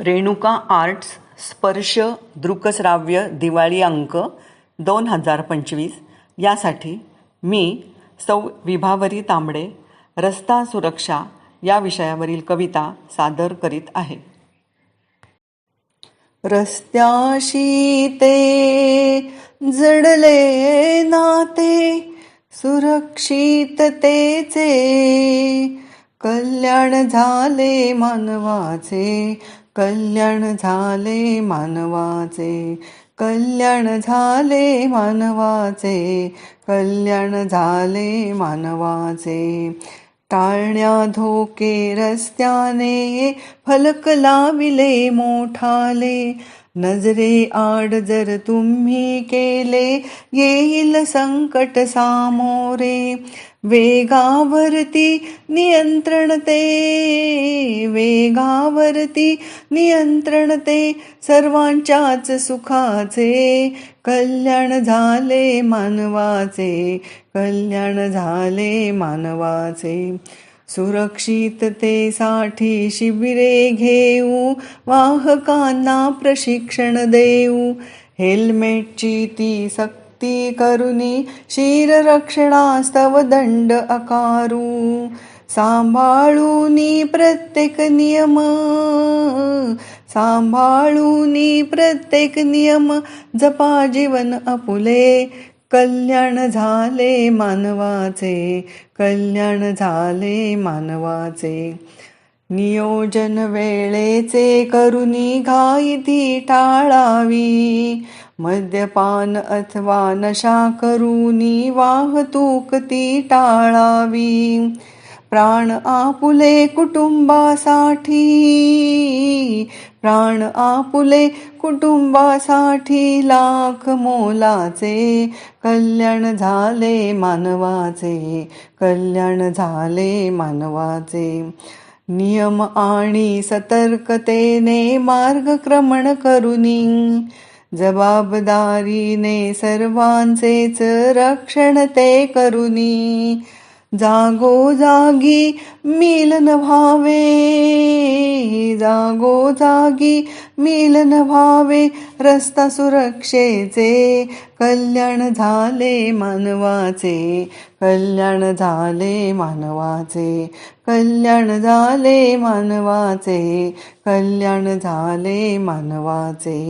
Renuka arts स्पर्श दृकश्राव्य दिवाळी अंक दोन हजार पंचवीस. यासाठी मी सौ विभावरी तांबडे रस्ता सुरक्षा या विषयावरील कविता सादर करीत आहे. रस्त्याशी ते जडले नाते सुरक्षिततेचे कल्याण झाले मानवाचे कल्याण झाले मानवाचे कल्याण झाले मानवाचे कल्याण झाले मानवाचे. टाळण्या धोके रस्त्याने फलक लाविले मोठाले नजरे आड जर तुम्ही केले येईल संकट सामोरे. वेगावरती नियंत्रण ते वेगावरती नियंत्रण ते सर्वांच्याच सुखाचे. कल्याण झाले मानवाचे कल्याण झाले मानवाचे. सुरक्षिततेसाठी शिबिरे घेऊ वाहकांना प्रशिक्षण देऊ. हेल्मेटची ती सक्ती करुनी शिररक्षणास्तव दंड आकारू. सांभाळूनी प्रत्येक नियम सांभाळूनी प्रत्येक नियम जपा जीवन अपुले कल्याण झाले मानवाचे कल्याण झाले मानवाचे. नियोजन वेळेचे करुनी घाईती टाळावी. मद्यपान अथवा नशा करुनी वाहतूक ती टाळावी. प्राण आपुले कुटुंबासाठी प्राण आपुले कुटुंबासाठी लाख मोलाचे कल्याण झाले मानवाचे कल्याण झाले मानवाचे. नियम आणि सतर्कतेने मार्गक्रमण करुनी जबाबदारीने सर्वांचेच रक्षण ते करुनी. जागोजागी मिलन व्हावे जागोजागी मिलन व्हावे रस्ता सुरक्षेचे कल्याण झाले मानवाचे कल्याण झाले मानवाचे कल्याण झाले मानवाचे कल्याण झाले मानवाचे.